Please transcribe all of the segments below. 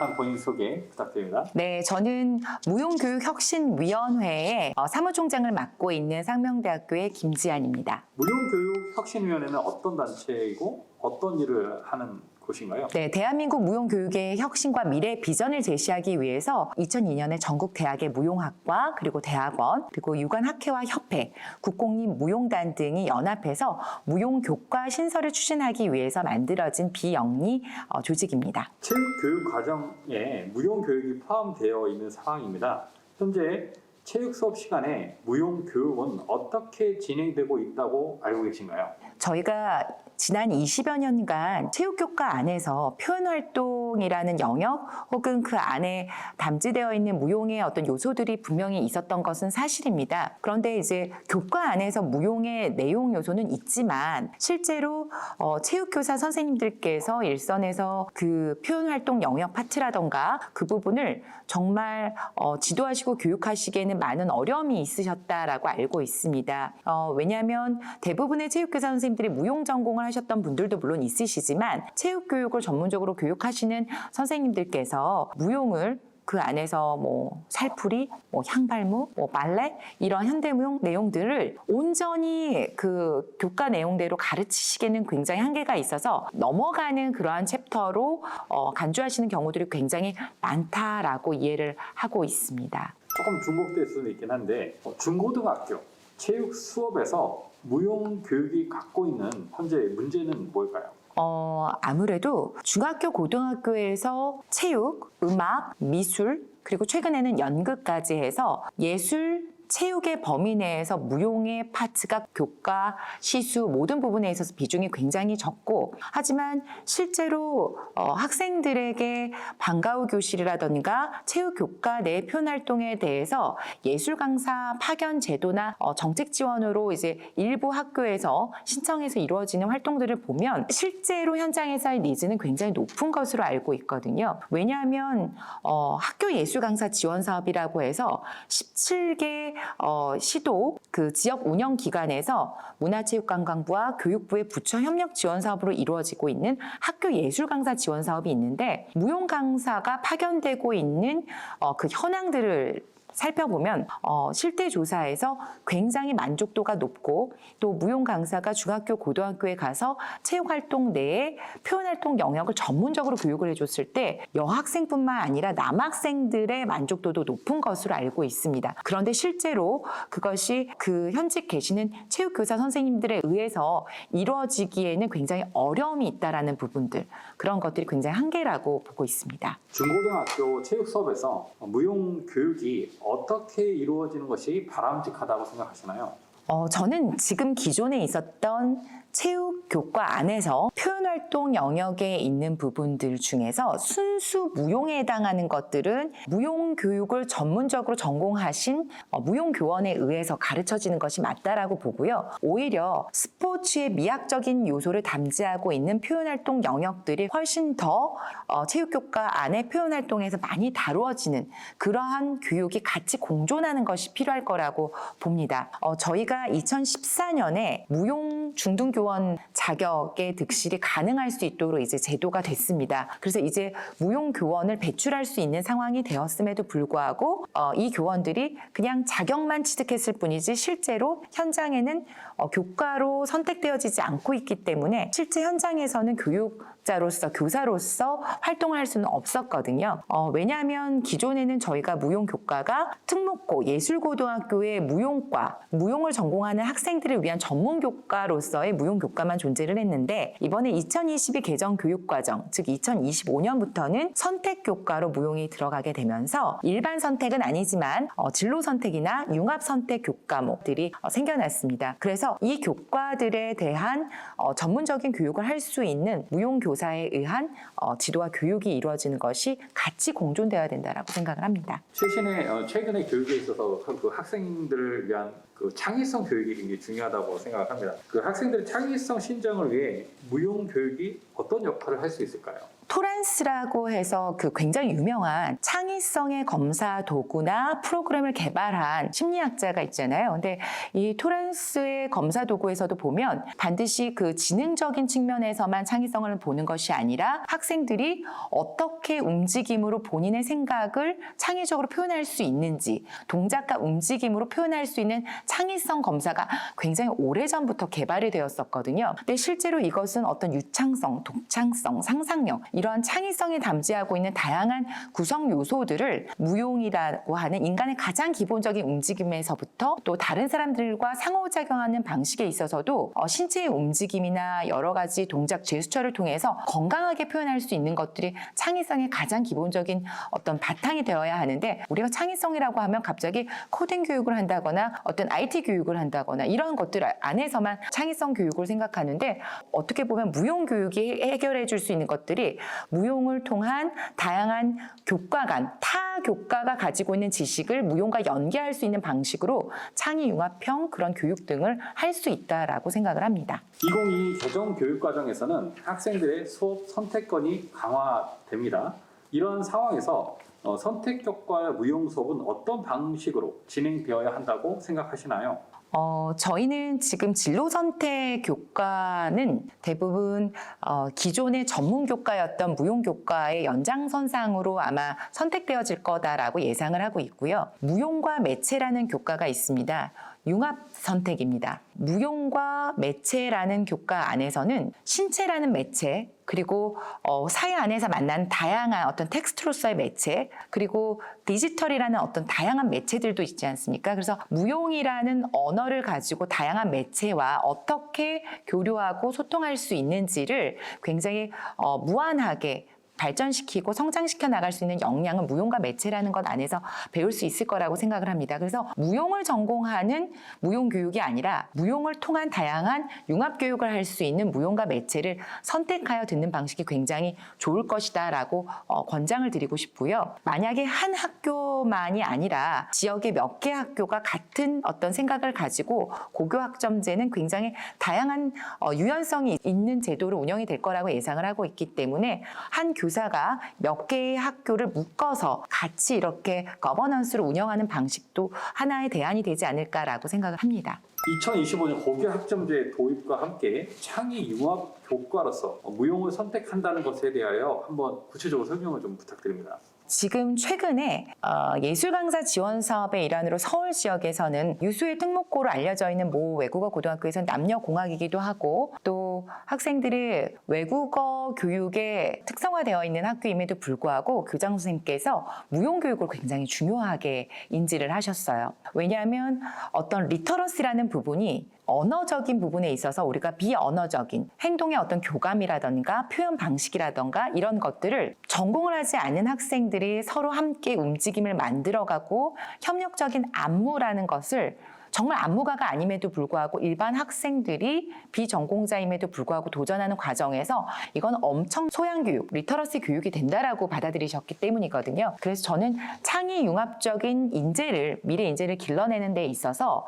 간략한 본인 소개 부탁드립니다. 네, 저는 무용교육혁신위원회의 어, 사무총장을 맡고 있는 상명대학교의 김지안입니다. 무용교육혁신위원회는 어떤 단체이고 어떤 일을 하는 곳인가요? 네, 대한민국 무용 교육의 혁신과 미래 비전을 제시하기 위해서 2002년에 전국 대학의 무용학과 그리고 대학원 그리고 유관학회와 협회, 국공립 무용단 등이 연합해서 무용 교과 신설을 추진하기 위해서 만들어진 비영리 어, 조직입니다. 체육 교육 과정에 무용 교육이 포함되어 있는 상황입니다. 현재 체육 수업 시간에 무용 교육은 어떻게 진행되고 있다고 알고 계신가요? 저희가 지난 20여 년간 체육교과 안에서 표현활동이라는 영역 혹은 그 안에 담지되어 있는 무용의 어떤 요소들이 분명히 있었던 것은 사실입니다. 그런데 이제 교과 안에서 무용의 내용 요소는 있지만 실제로 어, 체육교사 선생님들께서 일선에서 그 표현활동 영역 파트라던가 그 부분을 정말 어, 지도하시고 교육하시기에는 많은 어려움이 있으셨다라고 알고 있습니다. 어, 왜냐하면 대부분의 체육교사 선생님 들이 무용 전공을 하셨던 분들도 물론 있으시지만 체육 교육을 전문적으로 교육하시는 선생님들께서 무용을 그 안에서 뭐 살풀이, 뭐 향발무, 뭐 발레 이런 현대무용 내용들을 온전히 그 교과 내용대로 가르치시기에는 굉장히 한계가 있어서 넘어가는 그러한 챕터로 어, 간주하시는 경우들이 굉장히 많다라고 이해를 하고 있습니다. 조금 중복될 수는 있긴 한데 어, 중고등학교 체육 수업에서 무용 교육이 갖고 있는 현재 문제는 뭘까요? 어, 아무래도 중학교, 고등학교에서 체육, 음악, 미술, 그리고 최근에는 연극까지 해서 예술, 체육의 범위 내에서 무용의 파트가 교과, 시수 모든 부분에 있어서 비중이 굉장히 적고 하지만 실제로 어, 학생들에게 방과후 교실이라던가 체육 교과 내 표현 활동에 대해서 예술 강사 파견 제도나 어, 정책 지원으로 이제 일부 학교에서 신청해서 이루어지는 활동들을 보면 실제로 현장에서의 니즈는 굉장히 높은 것으로 알고 있거든요. 왜냐하면 어, 학교 예술 강사 지원 사업이라고 해서 17개 어, 시도 그 지역 운영 기관에서 문화체육관광부와 교육부의 부처 협력 지원 사업으로 이루어지고 있는 학교 예술 강사 지원 사업이 있는데 무용 강사가 파견되고 있는 어, 그 현황들을 살펴보면 어, 실태 조사에서 굉장히 만족도가 높고 또 무용 강사가 중학교 고등학교에 가서 체육 활동 내에 표현 활동 영역을 전문적으로 교육을 해줬을 때 여학생뿐만 아니라 남학생들의 만족도도 높은 것으로 알고 있습니다. 그런데 실제로 그것이 그 현직 계시는 체육 교사 선생님들에 의해서 이루어지기에는 굉장히 어려움이 있다라는 부분들 그런 것들이 굉장히 한계라고 보고 있습니다. 중고등학교 체육 수업에서 무용 교육이 어떻게 이루어지는 것이 바람직하다고 생각하시나요? 어, 저는 지금 기존에 있었던 체육 교과 안에서 표현 활동 영역에 있는 부분들 중에서 순수 무용에 해당하는 것들은 무용 교육을 전문적으로 전공하신 어, 무용 교원에 의해서 가르쳐지는 것이 맞다라고 보고요. 오히려 스포츠의 미학적인 요소를 담지하고 있는 표현 활동 영역들이 훨씬 더 어, 체육 교과 안에 표현 활동에서 많이 다루어지는 그러한 교육이 같이 공존하는 것이 필요할 거라고 봅니다. 어, 저희가 2014년에 무용 중등교원 자격의 득 실이 가능할 수 있도록 이제 제도가 됐습니다. 그래서 이제 무용 교원을 배출할 수 있는 상황이 되었음에도 불구하고 어, 이 교원들이 그냥 자격만 취득했을 뿐이지 실제로 현장에는 어, 교과로 선택되어지지 않고 있기 때문에 실제 현장에서는 교육 자로서 교사로서 활동을 할 수는 없었거든요. 어, 왜냐하면 기존에는 저희가 무용 교과가 특목고 예술고등학교의 무용과 무용을 전공하는 학생들을 위한 전문 교과로서의 무용 교과만 존재를 했는데 이번에 2022 개정 교육과정 즉 2025년부터는 선택 교과로 무용이 들어가게 되면서 일반 선택은 아니지만 어, 진로 선택이나 융합 선택 교과목들이 어, 생겨났습니다. 그래서 이 교과들에 대한 어, 전문적인 교육을 할 수 있는 무용 교사 에 의한 어, 지도와 교육이 이루어지는 것이 같이 공존되어야 된다라고 생각을 합니다. 최신에 어, 최근의 교육에 있어서 그 학생들을 위한 그 창의성 교육이 굉장히 중요하다고 생각합니다. 그 학생들의 창의성 신장을 위해 무용 교육이 어떤 역할을 할 수 있을까요? 토란스라고 해서 그 굉장히 유명한 창의성의 검사 도구나 프로그램을 개발한 심리학자가 있잖아요. 근데 이 토란스의 검사 도구에서도 보면 반드시 그 지능적인 측면에서만 창의성을 보는 것이 아니라 학생들이 어떻게 움직임으로 본인의 생각을 창의적으로 표현할 수 있는지 동작과 움직임으로 표현할 수 있는 창의성 검사가 굉장히 오래전부터 개발이 되었었거든요. 근데 실제로 이것은 어떤 유창성, 독창성, 상상력 이러한 창의성이 담지하고 있는 다양한 구성 요소들을 무용이라고 하는 인간의 가장 기본적인 움직임에서부터 또 다른 사람들과 상호작용하는 방식에 있어서도 어, 신체의 움직임이나 여러 가지 동작 제스처를 통해서 건강하게 표현할 수 있는 것들이 창의성의 가장 기본적인 어떤 바탕이 되어야 하는데 우리가 창의성이라고 하면 갑자기 코딩 교육을 한다거나 어떤 IT 교육을 한다거나 이런 것들 안에서만 창의성 교육을 생각하는데 어떻게 보면 무용 교육이 해결해 줄 수 있는 것들이 무용을 통한 다양한 교과간 타 교과가 가지고 있는 지식을 무용과 연계할 수 있는 방식으로 창의 융합형 그런 교육 등을 할 수 있다라고 생각을 합니다. 2022 개정 교육 과정에서는 학생들의 수업 선택권이 강화됩니다. 이런 상황에서 어, 선택 교과의 무용 수업은 어떤 방식으로 진행되어야 한다고 생각하시나요? 어, 저희는 지금 진로 선택 교과는 대부분 어, 기존의 전문 교과였던 무용 교과의 연장선상으로 아마 선택되어질 거다라고 예상을 하고 있고요. 무용과 매체라는 교과가 있습니다. 융합 선택입니다. 무용과 매체라는 교과 안에서는 신체라는 매체, 그리고 어, 사회 안에서 만난 다양한 어떤 텍스트로서의 매체, 그리고 디지털이라는 어떤 다양한 매체들도 있지 않습니까? 그래서 무용이라는 언어를 가지고 다양한 매체와 어떻게 교류하고 소통할 수 있는지를 굉장히 어, 무한하게 발전시키고 성장시켜 나갈 수 있는 역량은 무용과 매체라는 것 안에서 배울 수 있을 거라고 생각을 합니다. 그래서 무용을 전공하는 무용 교육이 아니라 무용을 통한 다양한 융합 교육을 할 수 있는 무용과 매체를 선택하여 듣는 방식이 굉장히 좋을 것이다라고 어, 권장을 드리고 싶고요. 만약에 한 학교만이 아니라 지역의 몇 개 학교가 같은 어떤 생각을 가지고 고교 학점제는 굉장히 다양한 어, 유연성이 있는 제도로 운영이 될 거라고 예상을 하고 있기 때문에 한 교 사가 몇 개의 학교를 묶어서 같이 이렇게 거버넌스를 운영하는 방식도 하나의 대안이 되지 않을까라고 생각을 합니다. 2025년 고교 학점제 도입과 함께 창의 융합 교과로서 무용을 선택한다는 것에 대하여 한번 구체적으로 설명을 좀 부탁드립니다. 지금 최근에 어, 예술 강사 지원 사업의 일환으로 서울 지역에서는 유수의 특목고로 알려져 있는 모 외국어 고등학교에서는 남녀 공학이기도 하고 또 학생들이 외국어 교육에 특성화되어 있는 학교임에도 불구하고 교장 선생님께서 무용 교육을 굉장히 중요하게 인지를 하셨어요. 왜냐하면 어떤 리터러시라는 부분이 언어적인 부분에 있어서 우리가 비언어적인 행동의 어떤 교감이라던가 표현 방식이라던가 이런 것들을 전공을 하지 않은 학생들이 서로 함께 움직임을 만들어가고 협력적인 안무라는 것을 정말 안무가가 아님에도 불구하고 일반 학생들이 비전공자임에도 불구하고 도전하는 과정에서 이건 엄청 소양 교육, 리터러시 교육이 된다라고 받아들이셨기 때문이거든요. 그래서 저는 창의 융합적인 인재를 미래 인재를 길러내는 데 있어서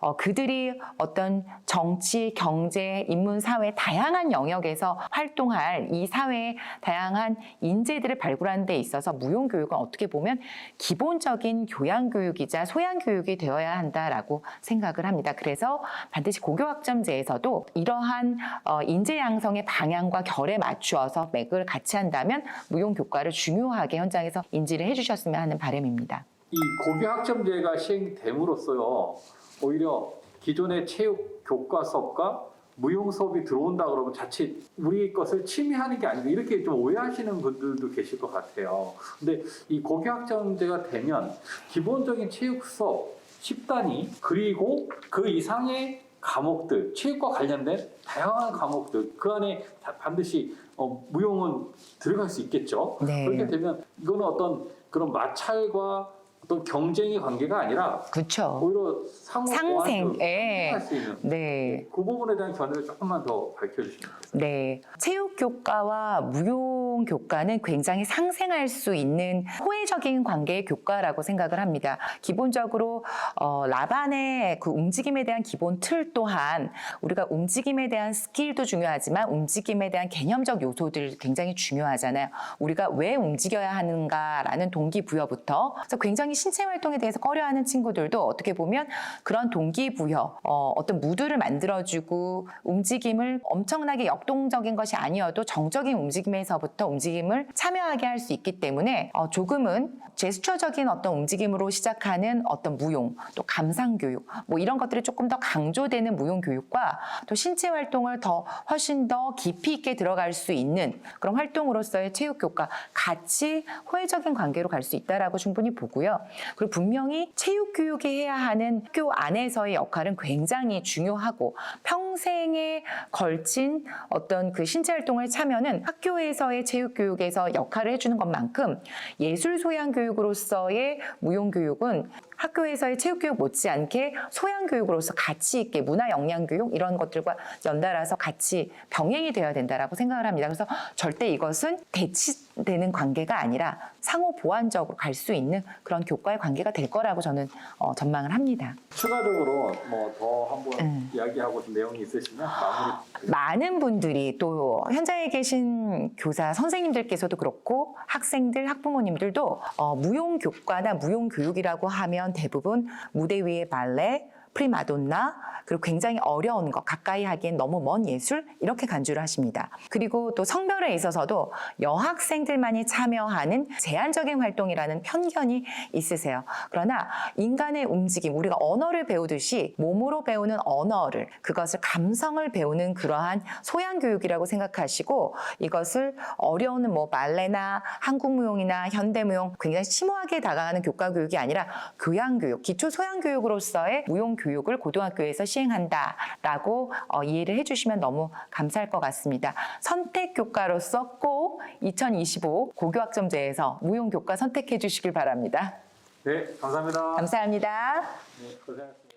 어, 그들이 어떤 정치, 경제, 인문, 사회 다양한 영역에서 활동할 이 사회의 다양한 인재들을 발굴하는 데 있어서 무용 교육은 어떻게 보면 기본적인 교양 교육이자 소양 교육이 되어야 한다라고 생각을 합니다. 그래서 반드시 고교 학점제에서도 이러한 어, 인재 양성의 방향과 결에 맞추어서 맥을 같이 한다면 무용 교과를 중요하게 현장에서 인지를 해주셨으면 하는 바람입니다. 이 고교 학점제가 시행됨으로써요 오히려 기존의 체육 교과 수업과 무용 수업이 들어온다 그러면 자칫 우리 것을 침해하는 게 아니고 이렇게 좀 오해하시는 분들도 계실 것 같아요. 근데 이 고교 학점제가 되면 기본적인 체육 수업 10단위 그리고 그 이상의 과목들 체육과 관련된 다양한 과목들 그 안에 다- 반드시 어, 무용은 들어갈 수 있겠죠. 네. 그렇게 되면 이거는 어떤 그런 마찰과 어떤 경쟁의 관계가 아니라 그렇죠. 오히려 상호 상생, 예. 할수 있는 네. 그 부분에 대한 견해를 조금만 더 밝혀주시면 좋겠습니다. 네. 체육 교과와 무 용 무용 교과는 굉장히 상생할 수 있는 호혜적인 관계의 교과라고 생각을 합니다. 기본적으로 어, 라반의 그 움직임에 대한 기본 틀 또한 우리가 움직임에 대한 스킬도 중요하지만 움직임에 대한 개념적 요소들 굉장히 중요하잖아요. 우리가 왜 움직여야 하는가라는 동기부여부터 그래서 굉장히 신체 활동에 대해서 꺼려하는 친구들도 어떻게 보면 그런 동기부여 어, 어떤 무드를 만들어주고 움직임을 엄청나게 역동적인 것이 아니어도 정적인 움직임에서부터 움직임을 참여하게 할 수 있기 때문에 어, 조금은 제스처적인 어떤 움직임으로 시작하는 어떤 무용 또 감상 교육 뭐 이런 것들이 조금 더 강조되는 무용 교육과 또 신체 활동을 더 훨씬 더 깊이 있게 들어갈 수 있는 그런 활동으로서의 체육 교과 같이 호혜적인 관계로 갈 수 있다라고 충분히 보고요. 그리고 분명히 체육 교육이 해야 하는 학교 안에서의 역할은 굉장히 중요하고 평생에 걸친 어떤 그 신체 활동을 참여는 학교에서의 체육 교육에서 역할을 해주는 것만큼 예술 소양 교육으로서의 무용 교육은 학교에서의 체육 교육 못지않게 소양 교육으로서 가치 있게 문화 역량 교육 이런 것들과 연달아서 같이 병행이 되어야 된다라고 생각을 합니다. 그래서 절대 이것은 대치되는 관계가 아니라 상호 보완적으로 갈 수 있는 그런 교과의 관계가 될 거라고 저는 어, 전망을 합니다. 추가적으로 뭐 더 한번 음. 이야기하고 싶은 내용이 있으시면 마무리. 많은 분들이 또 현장에 계신 교사 선생님들께서도 그렇고 학생들 학부모님들도 어, 무용 교과나 무용 교육이라고 하면 대부분 무대 위의 발레 프리마돈나 그리고 굉장히 어려운 것 가까이 하기엔 너무 먼 예술 이렇게 간주를 하십니다. 그리고 또 성별에 있어서도 여학생들만이 참여하는 제한적인 활동이라는 편견이 있으세요. 그러나 인간의 움직임 우리가 언어를 배우듯이 몸으로 배우는 언어를 그것을 감성을 배우는 그러한 소양 교육이라고 생각하시고 이것을 어려운 뭐 발레나 한국 무용이나 현대 무용 굉장히 심오하게 다가가는 교과 교육이 아니라 교양 교육 기초 소양 교육으로서의 무용 교육을 고등학교에서 시행한다라고 어, 이해를 해주시면 너무 감사할 것 같습니다. 선택 교과로서 꼭 2025 고교학점제에서 무용 교과 선택해 주시길 바랍니다. 네, 감사합니다. 감사합니다. 네, 고생하셨습니다.